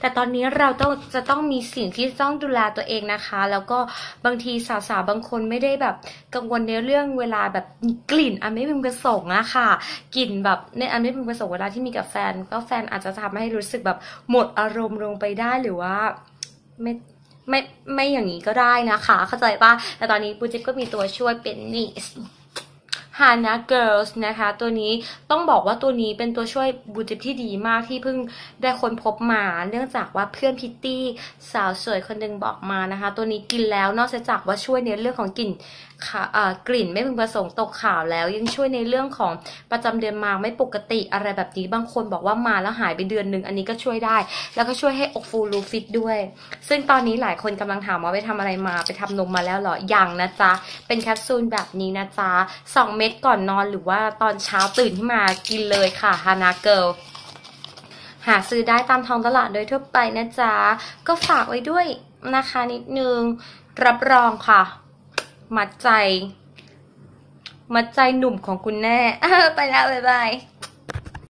แต่ตอนนี้เราต้องจะต้องมีสิ่งที่ต้องดูแลตัวเองนะคะ แล้วก็บางทีสาวๆบางคนไม่ได้แบบกังวลในเรื่องเวลาแบบกลิ่นอันไม่เป็นประสงค์อะค่ะ กลิ่นแบบในอันไม่เป็นประสงค์เวลาที่มีกับแฟน ก็แฟนอาจจะทำให้รู้สึกแบบหมดอารมณ์ลงไปได้หรือว่าไม่ไม่ไม่อย่างนี้ก็ได้นะคะ เข้าใจปะแต่ตอนนี้ปูจิ๊บก็มีตัวช่วยเป็นนี่ Hana Girls นะคะ ตัวนี้ต้องบอกว่าตัวนี้เป็นตัวช่วยบูจิบที่ดีมากที่เพิ่งได้ค้นพบมา เนื่องจากว่าเพื่อนพิตตี้สาวสวยคนหนึ่งบอกมานะคะ ตัวนี้กินแล้วนอกจากว่าช่วยในเรื่องของกลิ่นกลิ่นไม่พึงประสงค์ตกขาวแล้ว ยังช่วยในเรื่องของประจำเดือนมาไม่ปกติอะไรแบบนี้บางคนบอกว่ามาแล้วหายไปเดือนหนึ่งอันนี้ก็ช่วยได้ แล้วก็ช่วยให้อกฟูรูฟิตด้วย ซึ่งตอนนี้หลายคนกำลังถามว่าไปทำอะไรมาไปทำนมมาแล้วเหรอยังนะจ๊ะเป็นแคปซูลแบบนี้นะจ๊ะ2เม็ม็ดก่อนนอนหรือว่าตอนเช้าตื่นขึ้นมากินเลยค่ะฮานาเกิลหาซื้อได้ตามท้องตลาดโดยทั่วไปนะจ๊ะ ก็ฝากไว้ด้วยนะคะนิดนึง รับรองค่ะ มัดใจ มัดใจหนุ่มของคุณแน่ ไปแล้ว บ๊ายบาย